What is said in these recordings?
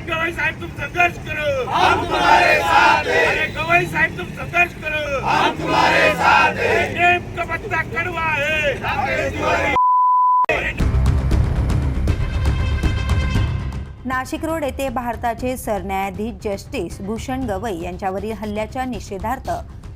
गवई साहेब तुम संघर्ष करो। हम तुम्हारे साथ हैं। अरे गवई साहेब तुम संघर्ष करो। हम तुम्हारे साथ हैं। नीम का पत्ता कड़वा है। नाशिक रोड येथे भारताचे सरन्यायाधीश जस्टिस भूषण गवई यांच्यावरील हल्ल्याच्या निषेधार्थ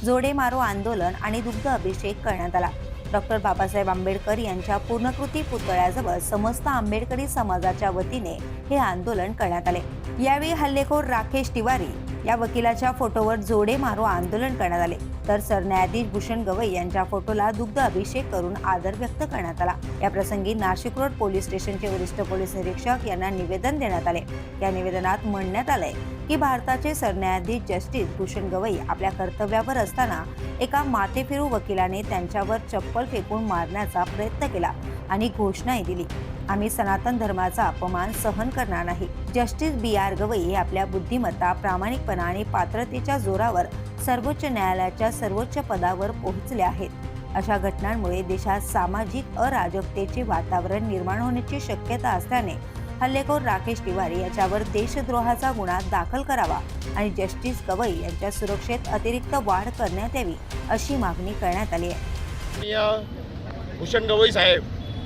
जोडे मारो आंदोलन आणि दुग्ध अभिषेक करण्यात आला. डॉक्टर बाबासाहेब आंबेडकर यांच्या पूर्णकृती पुतळ्याजवळ समस्त आंबेडकरी समाजाच्या वतीने हे आंदोलन करण्यात आले. यावेळी हल्लेखोर राकेश तिवारी या वकिलाच्या फोटोवर जोडे मारो आंदोलन करण्यात आले. तर सरन्यायाधीश भूषण गवई यांच्या फोटोला दुग्ध अभिषेक करून आदर व्यक्त करण्यात आला. या प्रसंगी नाशिक रोड पोलीस स्टेशनचे वरिष्ठ पोलीस निरीक्षक यांना निवेदन देण्यात आले. या निवेदनात म्हणण्यात आलंय की भारताचे सरन्यायाधीश जस्टिस भूषण गवई आपल्या कर्तव्यावर असताना एका माथेफिरू वकिलाने त्यांच्यावर चप्पल फेकून मारण्याचा प्रयत्न केला. आणि घोषणाही दिली. आम्ही सनातन धर्माचा अपमान सहन करणार नाही. जस्टिस बी आर गवई हे आपल्या बुद्धिमत्ता प्रामाणिकपणा आणि पात्रतेच्या जोरावर सर्वोच्च न्यायालयाच्या सर्वोच्च पदावर पोहोचले आहेत. अशा घटनांमुळे देशात सामाजिक अराजकतेचे वातावरण निर्माण होण्याची शक्यता असल्याने हल्लेखोर राकेश तिवारी याच्यावर देशद्रोहाचा गुन्हा दाखल करावा आणि जस्टिस गवई यांच्या सुरक्षेत अतिरिक्त वाढ करण्यात यावी अशी मागणी करण्यात आली आहे. भूषण गवई साहेब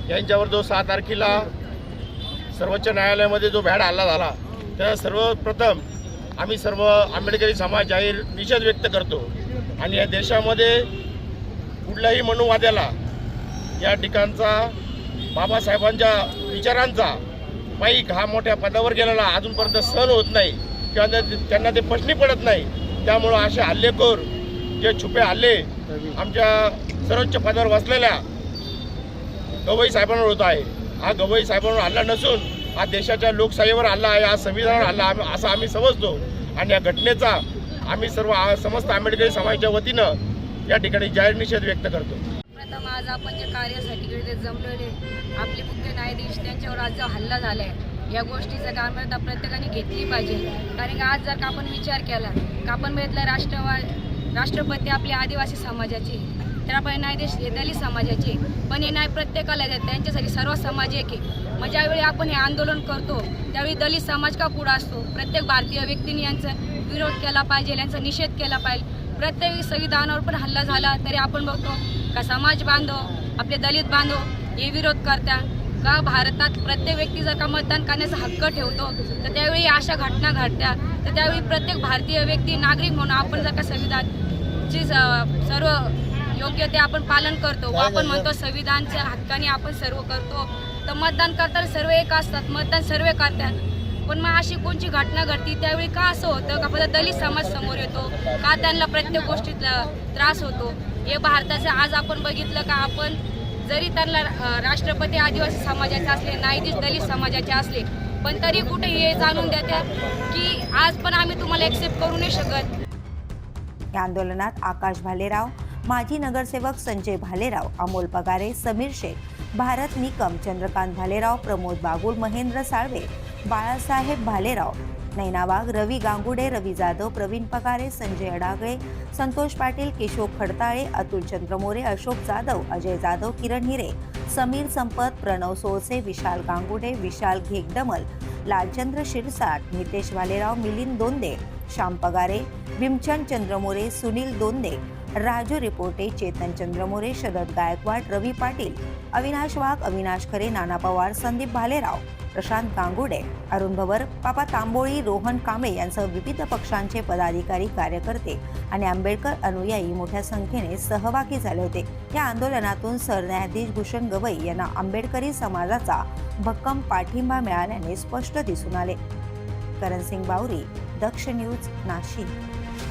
यांच्यावर जो सहा तारखेला सर्वोच्च न्यायालयामध्ये जो भ्याड हल्ला झाला त्या सर्वप्रथम आम्ही सर्व आंबेडकरी समाज जाहीर निषेध व्यक्त करतो. आणि या देशामध्ये कुठल्याही मनुवाद्याला या ठिकाणचा बाबासाहेबांच्या विचारांचा पाईक हा मोठ्या पदावर गेलेला अजूनपर्यंत सहन होत नाही किंवा त्यांना ते प्रश्नी पडत नाही. त्यामुळं असे हल्लेखोर जे छुपे हल्ले आमच्या सर्वोच्च पदावर बसलेल्या गवई साहेबांवर होत आहे. हा गवई साहेबांवर हल्ला नसून हा देशाच्या लोकशाहीवर हल्ला आहे हा संविधानावर हल्ला असं आम्ही समजतो. आणि या घटनेचा आम्ही सर्व समस्त आंबेडकरी समाजाच्या वतीनं या ठिकाणी जाहीर निषेध व्यक्त करतो. प्रथम आज आपण जे कार्यासाठी इकडे जमलेले आपले मुख्य न्यायाधीश त्यांच्यावर आज हल्ला झालाय या गोष्टीचं गांभीर्यता प्रत्येकाने घेतली पाहिजे. कारण की आज जर का आपण विचार केला का आपण बघितलं राष्ट्रवाद राष्ट्रपती आपले आदिवासी समाजाची. तर आपण देश हे दलित समाजाचे. पण हे नाही प्रत्येकाला देत त्यांच्यासाठी सर्व समाज एक आहे. मग ज्यावेळी आपण हे आंदोलन करतो त्यावेळी दलित समाज का पुढं असतो? प्रत्येक भारतीय व्यक्तीने यांचा विरोध केला पाहिजे यांचा निषेध केला पाहिजे. प्रत्येक संविधानावर पण हल्ला झाला तरी आपण बघतो का समाज बांधव आपले दलित बांधव हे विरोध करता का भारतात प्रत्येक व्यक्ती जर का मतदान करण्याचा हक्क ठेवतो तर त्यावेळी अशा घटना घडत्या तर त्यावेळी प्रत्येक भारतीय व्यक्ती नागरिक म्हणून आपण जर का संविधानची स- सर्व योग्य ते आपण पालन करतो. व आपण म्हणतो संविधानच्या हक्काने आपण सर्व करतो. तर मतदान करताना सर्व एक असतात. मतदान सर्व करतात. पण मग अशी कोणची घटना घडती? त्यावेळी का असं होतं का फक्त दलित समाज समोर येतो? का त्यांना प्रत्येक गोष्टीतला त्रास होतो? हे भारताचं आज आपण बघितलं का आपण जरी त्यांना राष्ट्रपती आदिवासी समाजाचे असले न्यायाधीश दलित समाजाचे असले पण तरी कुठे हे जाणून देतात की आज पण आम्ही तुम्हाला एक्सेप्ट करू नाही शकत? या आंदोलनात आकाश भालेराव माजी नगरसेवक संजय भालेराव अमोल पगारे समीर शेख भारत निकम चंद्रकांत भालेराव प्रमोद बागुल महेंद्र साळवे बाळासाहेब भालेराव नैना वाघ रवी गांगुडे रवी जाधव प्रवीण पगारे संजय अडागळे संतोष पाटील केशव खडताळे अतुल चंद्रमोरे अशोक जाधव अजय जाधव किरण हिरे समीर संपत प्रणव सोळसे विशाल गांगुडे विशाल घेगडमल लालचंद्र शिरसाट नितेश भालेराव मिलिंद दोंदे श्याम पगारे भीमचंद चंद्रमोरे सुनील दोंदे राजू रिपोर्टे चेतन चंद्रमोरे शरद गायकवाड रवी पाटील अविनाश वाघ अविनाश खरे नाना पवार संदीप भालेराव प्रशांत गांगुडे अरुण भवर पापा तांबोळी रोहन कांबळे यांसह विविध पक्षांचे पदाधिकारी कार्यकर्ते आणि आंबेडकर अनुयायी मोठ्या संख्येने सहभागी झाले होते. या आंदोलनातून सरन्यायाधीश भूषण गवई यांना आंबेडकरी समाजाचा भक्कम पाठिंबा मिळाल्याने स्पष्ट दिसून आले. करणसिंग बावरी दक्ष न्यूज नाशिक.